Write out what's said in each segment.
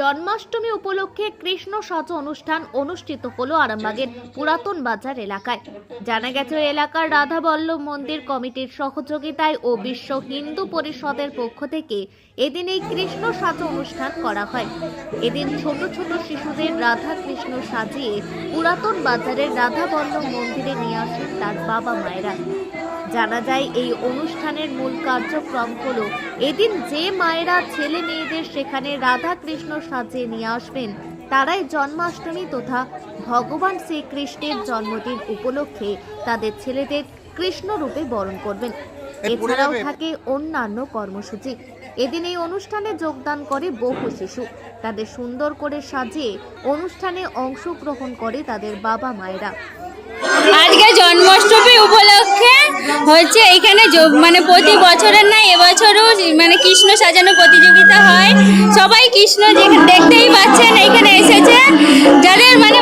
জন্মাষ্টমী উপলক্ষে কৃষ্ণ সাজ অনুষ্ঠান অনুষ্ঠিত হলো আরামবাগের পুরাতন বাজার এলাকায়। জানা গেছে এলাকার রাধা বল্লভ মন্দির কমিটির সহযোগিতায় ও বিশ্ব হিন্দু পরিষদের পক্ষ থেকে এদিন এই কৃষ্ণ সাজ অনুষ্ঠান করা হয়। এদিন ছোট ছোট শিশুদের রাধা কৃষ্ণ সাজিয়ে পুরাতন বাজারের রাধা বল্লভ মন্দিরে নিয়ে আসেন তার বাবা মায়েরা জানা যায় এই অনুষ্ঠানের মূল কার্যক্রম হলো এদিন যে মায়েরা ছেলে মেয়েদের সেখানে রাধা কৃষ্ণ সাজিয়ে নিয়ে আসবেন তারাই জন্মাষ্টমী তথা ভগবান শ্রীকৃষ্ণের জন্মদিন উপলক্ষে তাদের ছেলেদের কৃষ্ণ রূপে বরণ করবেন। এছাড়াও থাকে অন্যান্য কর্মসূচি। এদিন এই অনুষ্ঠানে যোগদান করে বহু শিশু। তাদের সুন্দর করে সাজিয়ে অনুষ্ঠানে অংশগ্রহণ করে তাদের বাবা মায়েরা আজকে জন্মাষ্টমী উপলক্ষে হচ্ছে এইখানে মানে প্রতি বছরের না, এবছরও মানে কৃষ্ণ সাজানো প্রতিযোগিতা হয়। সবাই কৃষ্ণ দেখতেই পাচ্ছেন, এখানে এসেছে। যাদের মানে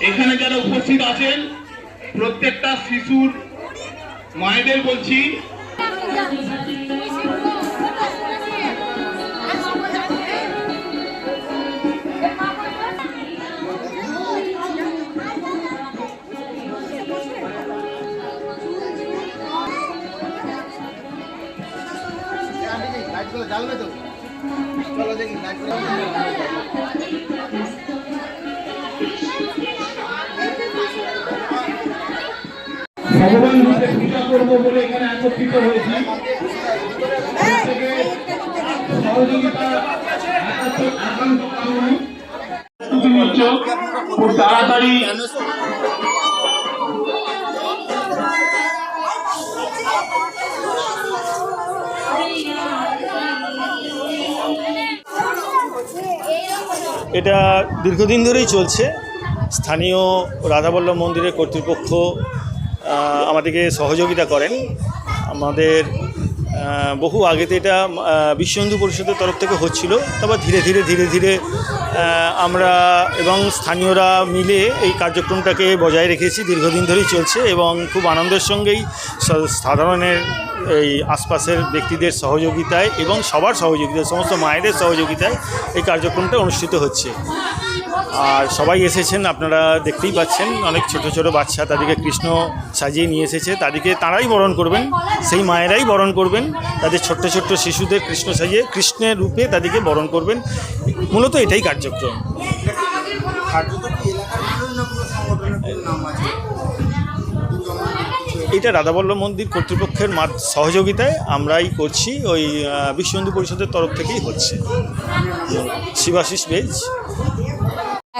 এখানে যারা উপস্থিত আছেন প্রত্যেকটা শিশুর মায়েদের বলছি ভগবান রূপে পূজা করব বলে এখানে একত্রিত হয়েছি। সহযোগিতা একান্ত- একান্ত কামনা। প্রস্তুতি নিচ্ছ খুব তাড়াতাড়ি এটা দীর্ঘদিন ধরেই চলছে। স্থানীয় রাধাবল্লভ মন্দিরের কর্তৃপক্ষ আমাদেরকে সহযোগিতা করেন। আমাদের বহু আগেতে এটা বিশ্ব হিন্দু পরিষদের তরফ থেকে হচ্ছিল। তারপর ধীরে ধীরে ধীরে ধীরে আমরা এবং স্থানীয়রা মিলে এই কার্যক্রমটাকে বজায় রেখেছি। দীর্ঘদিন ধরেই চলছে এবং খুব আনন্দের সঙ্গেই সাধারণের এই আশপাশের ব্যক্তিদের সহযোগিতায় এবং সবার সহযোগিতায়, সমস্ত মায়েদের সহযোগিতায় এই কার্যক্রমটা অনুষ্ঠিত হচ্ছে। আর সবাই এসেছেন, আপনারা দেখতেই পাচ্ছেন, অনেক ছোট ছোট বাচ্চা তাদেরকে কৃষ্ণ সাজিয়ে নিয়ে এসেছে। তাদেরকে তারাই বরণ করবেন, সেই মায়েরাই বরণ করবেন, তাদের ছোট্ট ছোট্ট শিশুদের কৃষ্ণ সাজিয়ে, কৃষ্ণের রূপে তাদেরকে বরণ করবেন। মূলত এটাই কার্যক্রম। এটা রাধাবল্লভ মন্দির কর্তৃপক্ষের সহযোগিতায় আমরাই করছি, ওই বিশ্ব হিন্দু পরিষদের তরফ থেকেই হচ্ছে। শিবাশিস বেজ।